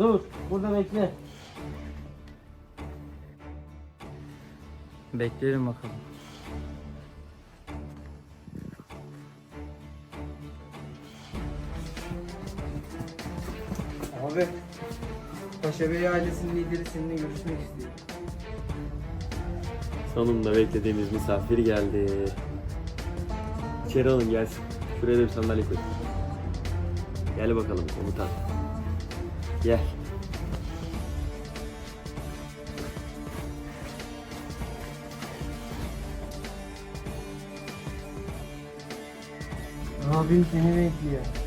Dur. Burada bekle. Bekleyelim bakalım. Abi, Paşa Bey ailesinin lideri seninle görüşmek istiyor. Sonunda beklediğimiz misafir geldi. İçeri alın gelsin. Şuraya da bir sandalye koy. Gel bakalım komutan. Gel. Abim seni bekliyor.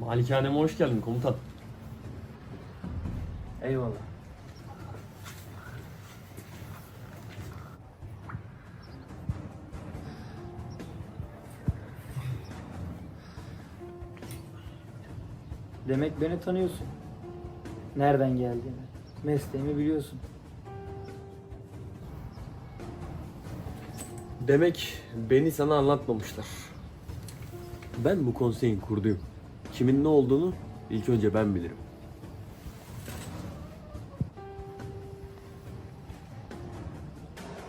Malikaneme hoş geldin komutan. Eyvallah. Demek beni tanıyorsun. Nereden geldiğimi, mesleğimi biliyorsun. Demek beni sana anlatmamışlar. Ben bu konseyin kurduyum. Kimin ne olduğunu ilk önce ben bilirim.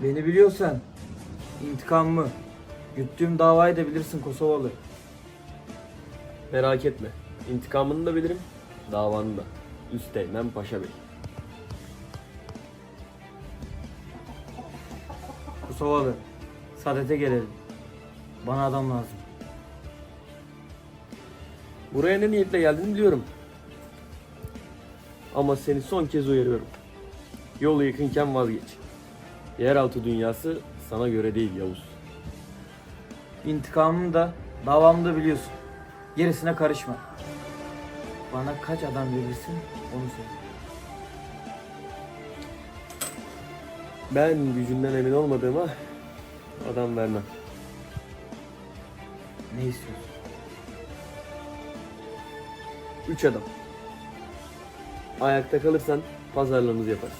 Beni biliyorsan intikamımı, güttüğüm davayı da bilirsin Kosovalı. Merak etme. İntikamını da bilirim, davanı da. Üsteğmen Paşa Bey. Kosovalı, saadete gelelim. Bana adam lazım. Buraya ne niyetle geldiğini biliyorum. Ama seni son kez uyarıyorum. Yolu yakınken vazgeç. Yeraltı dünyası sana göre değil Yavuz. İntikamımı da davamı da biliyorsun. Gerisine karışma. Bana kaç adam verirsin onu söyle. Ben gücünden emin olmadığıma adam vermem. Ne istiyorsun? Üç adam. Ayakta kalırsan pazarlığımızı yaparız.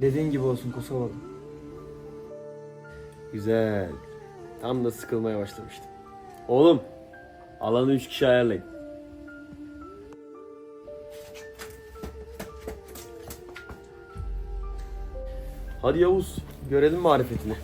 Dediğin gibi olsun Kosovalı. Güzel. Tam da sıkılmaya başlamıştım. Oğlum, alanı üç kişi ayarlayın. Hadi Yavuz, görelim marifetini.